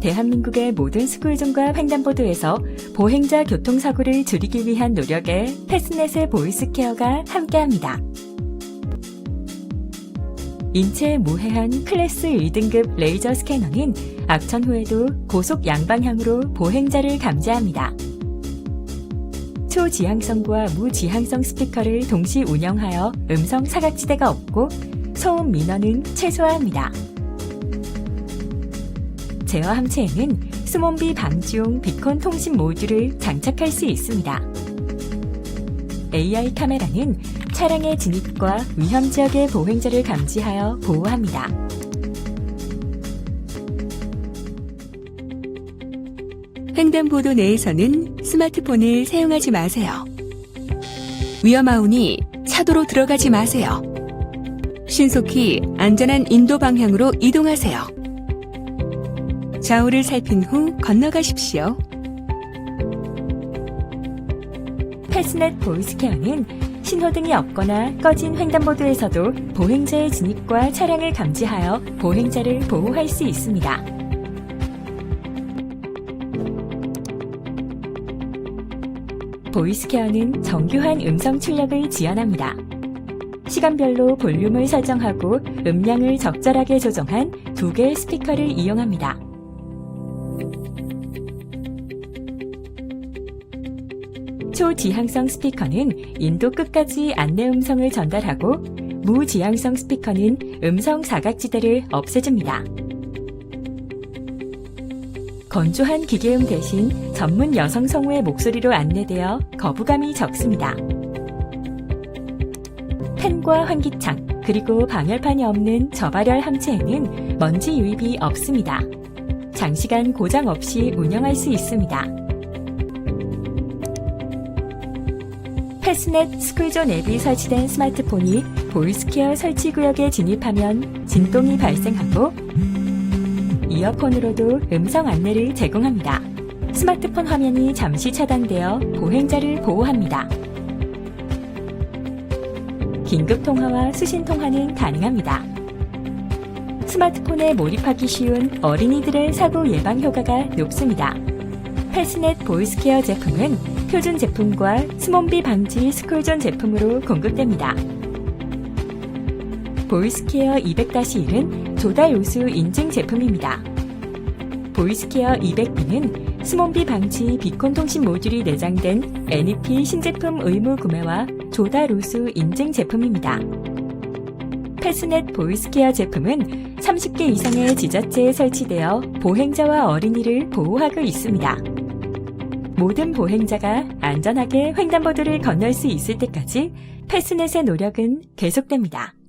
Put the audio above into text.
대한민국의 모든 스쿨존과 횡단보도에서 보행자 교통사고를 줄이기 위한 노력에 패스넷의 보이스케어가 함께합니다. 인체에 무해한 클래스 1등급 레이저 스캐너는 악천 후에도 고속 양방향으로 보행자를 감지합니다. 초지향성과 무지향성 스피커를 동시 운영하여 음성 사각지대가 없고 소음 민원은 최소화합니다. 제어 함체에는 수몬비 방지용 비콘 통신 모듈을 장착할 수 있습니다. AI 카메라는 차량의 진입과 위험 지역의 보행자를 감지하여 보호합니다. 횡단보도 내에서는 스마트폰을 사용하지 마세요. 위험하오니 차도로 들어가지 마세요. 신속히 안전한 인도 방향으로 이동하세요. 좌우를 살핀 후 건너가십시오. 패스넷 보이스케어는 신호등이 없거나 꺼진 횡단보도에서도 보행자의 진입과 차량을 감지하여 보행자를 보호할 수 있습니다. 보이스케어는 정교한 음성 출력을 지원합니다. 시간별로 볼륨을 설정하고 음량을 적절하게 조정한 두 개의 스피커를 이용합니다. 초지향성 스피커는 인도 끝까지 안내 음성을 전달하고 무지향성 스피커는 음성 사각지대를 없애줍니다. 건조한 기계음 대신 전문 여성 성우의 목소리로 안내되어 거부감이 적습니다. 펜과 환기창, 그리고 방열판이 없는 저발열 함체에는 먼지 유입이 없습니다. 장시간 고장 없이 운영할 수 있습니다. 패스넷 스쿨존 앱이 설치된 스마트폰이 보이스케어 설치 구역에 진입하면 진동이 발생하고 이어폰으로도 음성 안내를 제공합니다. 스마트폰 화면이 잠시 차단되어 보행자를 보호합니다. 긴급 통화와 수신 통화는 가능합니다. 스마트폰에 몰입하기 쉬운 어린이들의 사고 예방 효과가 높습니다. 패스넷 보이스케어 제품은 표준 제품과 스몬비 방지 스쿨존 제품으로 공급됩니다. 보이스케어 200-1은 조달 우수 인증 제품입니다. 보이스케어 200B는 스몬비 방지 비콘 통신 모듈이 내장된 NEP 신제품 의무 구매와 조달 우수 인증 제품입니다. 패스넷 보이스케어 제품은 30개 이상의 지자체에 설치되어 보행자와 어린이를 보호하고 있습니다. 모든 보행자가 안전하게 횡단보도를 건널 수 있을 때까지 패스넷의 노력은 계속됩니다.